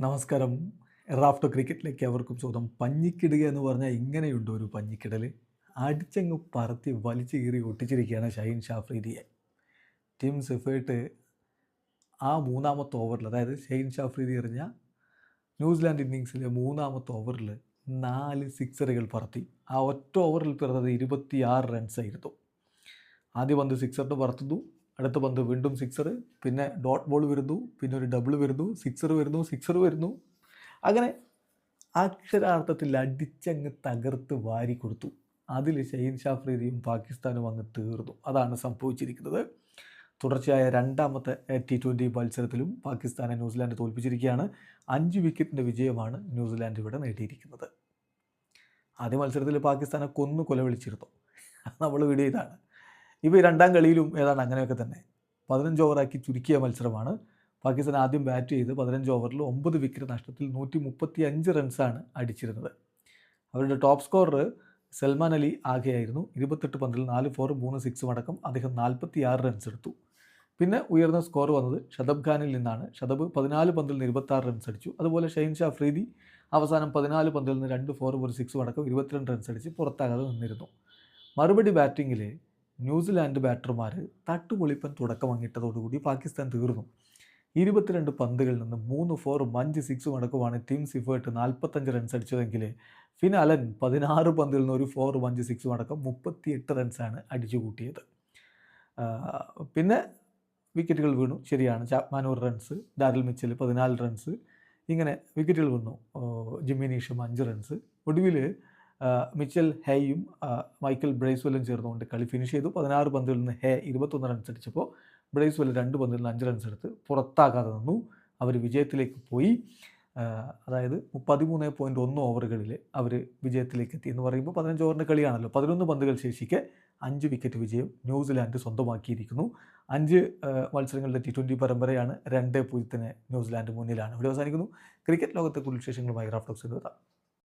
നമസ്കാരം. റാഫ്റ്റോ ക്രിക്കറ്റിലേക്ക് അവർക്കും സ്വന്തം പഞ്ഞിക്കിടുക എന്ന് പറഞ്ഞാൽ ഇങ്ങനെയുണ്ട് ഒരു പഞ്ഞിക്കിടൽ. അടിച്ചങ്ങ് പറത്തി വലിച്ചു കീറി ഒട്ടിച്ചിരിക്കുകയാണ് ഷഹീൻ ഷാഫ്രീദിയെ. ടീം സെഫേർട്ട് ആ മൂന്നാമത്തെ ഓവറിൽ അതായത് ഷഹീൻ ഷാഫ്രീദി എറിഞ്ഞ ന്യൂസിലാൻഡ് ഇന്നിങ്സിലെ മൂന്നാമത്തെ ഓവറിൽ നാല് സിക്സറുകൾ പറത്തി. ആ ഒറ്റ ഓവറിൽ പിറന്നത് ഇരുപത്തിയാറ് റൺസായിരുന്നു. ആദ്യ പന്ത് സിക്സറിന് പറത്തുന്നു. അടുത്ത പന്ത് വീണ്ടും സിക്സർ പിന്നെ ഡോട്ട് ബോൾ വരുന്നു പിന്നെ ഒരു ഡബിൾ വരുന്നു സിക്സർ വരുന്നു സിക്സർ വരുന്നു. അങ്ങനെ അക്ഷരാർത്ഥത്തിൽ അടിച്ചങ്ങ് തകർത്ത് വാരി കൊടുത്തു. അതിൽ ഷഹീൻ ഷാഫ്രീദിയും പാകിസ്ഥാനും അങ്ങ് തീർന്നു. അതാണ് സംഭവിച്ചിരിക്കുന്നത്. തുടർച്ചയായ രണ്ടാമത്തെ ടി ട്വന്റി മത്സരത്തിലും പാകിസ്ഥാനെ ന്യൂസിലാൻഡ് തോൽപ്പിച്ചിരിക്കുകയാണ്. അഞ്ച് വിക്കറ്റിന്റെ വിജയമാണ് ന്യൂസിലാൻഡ് ഇവിടെ നേടിയിരിക്കുന്നത്. ആദ്യ മത്സരത്തിൽ പാകിസ്ഥാനെ കൊന്നു കൊലവിളിച്ചിരുന്നു. നമ്മൾ വീഡിയോ ഇതാണ്. ഇപ്പോൾ ഈ രണ്ടാം കളിയിലും ഏതാണ്ട് അങ്ങനെയൊക്കെ തന്നെ. പതിനഞ്ച് ഓവറാക്കി ചുരുക്കിയ മത്സരമാണ്. പാകിസ്ഥാൻ ആദ്യം ബാറ്റ് ചെയ്ത് പതിനഞ്ച് ഓവറിൽ ഒമ്പത് വിക്കറ്റ് നഷ്ടത്തിൽ നൂറ്റി മുപ്പത്തി അഞ്ച് റൺസാണ് അടിച്ചിരുന്നത്. അവരുടെ ടോപ്പ് സ്കോറർ സൽമാൻ അലി ആകെയായിരുന്നു. ഇരുപത്തെട്ട് പന്തിൽ നാല് ഫോർ മൂന്ന് സിക്സും അടക്കം അദ്ദേഹം നാൽപ്പത്തി ആറ് റൺസ് എടുത്തു. പിന്നെ ഉയർന്ന സ്കോർ വന്നത് ഷതബ് ഖാനിൽ നിന്നാണ്. ഷതബ് പതിനാല് പന്തിൽ നിന്ന് ഇരുപത്താറ് റൺസ് അടിച്ചു. അതുപോലെ ഷൈൻ ഷാ ഫ്രീദി അവസാനം പതിനാല് പന്തിൽ നിന്ന് രണ്ട് ഫോറും ഒരു സിക്സും അടക്കം ഇരുപത്തിരണ്ട് റൺസ് അടിച്ച് പുറത്താകാതെ നിന്നിരുന്നു. മറുപടി ബാറ്റിങ്ങിൽ ന്യൂസിലാൻഡ് ബാറ്റർമാർ തട്ടുപൊളിപ്പൻ തുടക്കം വാങ്ങിയിട്ടതോടുകൂടി പാകിസ്ഥാൻ തീർന്നു. ഇരുപത്തിരണ്ട് പന്തുകളിൽ നിന്ന് മൂന്ന് ഫോറും അഞ്ച് സിക്സും അടക്കമാണ് ടീം സിഫേർട്ട് നാൽപ്പത്തഞ്ച് റൺസ് അടിച്ചതെങ്കിൽ ഫിനാലൻ പതിനാറ് പന്തിൽ നിന്ന് ഒരു ഫോറും അഞ്ച് സിക്സും അടക്കം മുപ്പത്തിയെട്ട് റൺസാണ് അടിച്ചു കൂട്ടിയത് പിന്നെ വിക്കറ്റുകൾ വീണു. ശരിയാണ്. ചാപ്മാൻ ഒരു റൺസ് ഡാരൽ മിച്ചൽ പതിനാല് റൺസ് ഇങ്ങനെ വിക്കറ്റുകൾ വീണു. ജിമ്മി നീഷും അഞ്ച് റൺസ് ഒടുവിൽ മിച്ചൽ ഹേയും മൈക്കൽ ബ്രേസ്വെല്ലും ചേർന്നുകൊണ്ട് കളി ഫിനിഷ് ചെയ്തു. പതിനാറ് പന്തിൽ നിന്ന് ഹേ ഇരുപത്തൊന്ന് റൺസ് അടിച്ചപ്പോൾ ബ്രേസ്വെൽ രണ്ട് പന്തിൽ നിന്ന് അഞ്ച് റൺസ് എടുത്ത് പുറത്താകാതെ നിന്നു. അവർ വിജയത്തിലേക്ക് പോയി. അതായത് പതിമൂന്ന് പോയിന്റ് ഒന്ന് ഓവറുകളിൽ അവർ വിജയത്തിലേക്ക് എത്തി എന്ന് പറയുമ്പോൾ പതിനഞ്ച് ഓവറിന്റെ കളിയാണല്ലോ. പതിനൊന്ന് പന്തുകൾ ശേഷിക്കെ അഞ്ച് വിക്കറ്റ് വിജയം ന്യൂസിലാൻഡ് സ്വന്തമാക്കിയിരിക്കുന്നു. അഞ്ച് മത്സരങ്ങളുടെ ടി ട്വന്റി പരമ്പരയാണ് രണ്ട് പൂജ്യത്തിന് ന്യൂസിലാൻഡ് മുന്നിലാണ്. ഇവിടെ അവസാനിക്കുന്നു. ക്രിക്കറ്റ് ലോകത്തെ കുറിച്ച് വിശേഷങ്ങളുമായി റാഫ്റ്റോക്സ് എഴുതാം